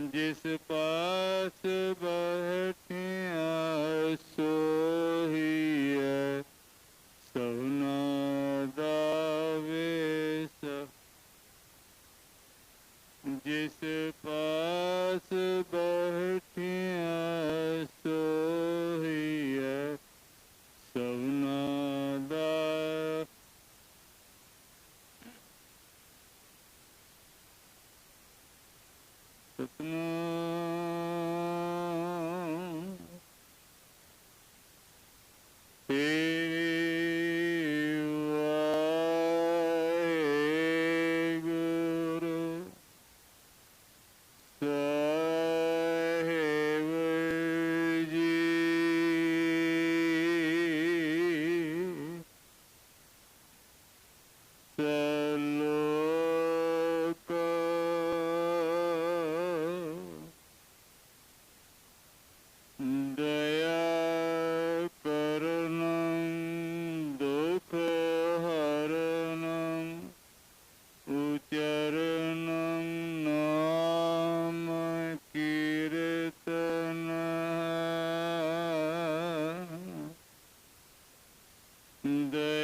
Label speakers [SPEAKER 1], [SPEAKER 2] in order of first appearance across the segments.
[SPEAKER 1] जिस पास बैठिया सोहिया The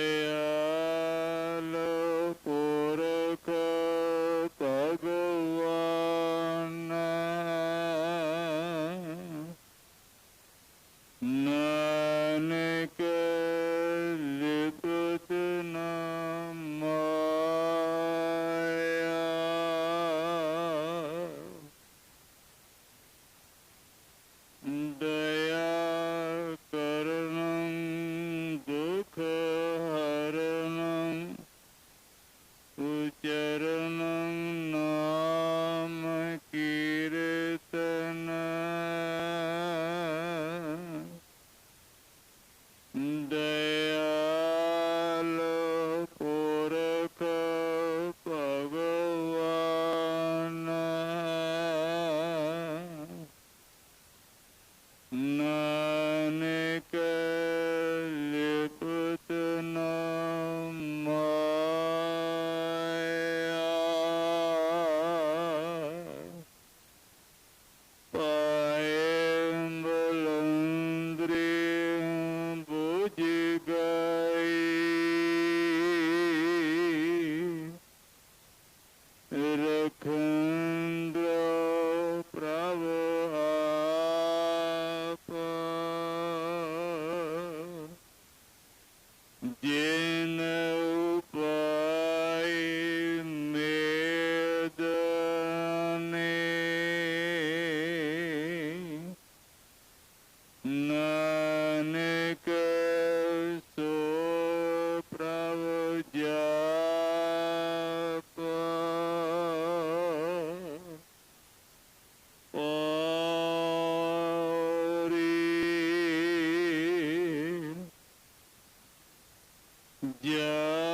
[SPEAKER 1] Yeah.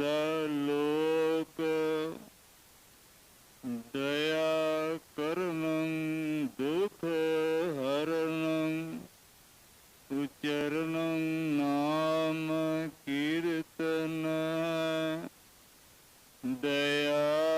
[SPEAKER 1] ਸਾ ਲੋਕ ਦਇਆ ਕਰਮੰ ਦੁਖ ਹਰਨੰ ਉਚਰਨੰ ਨਾਮ ਕੀਰਤਨ ਦਇਆ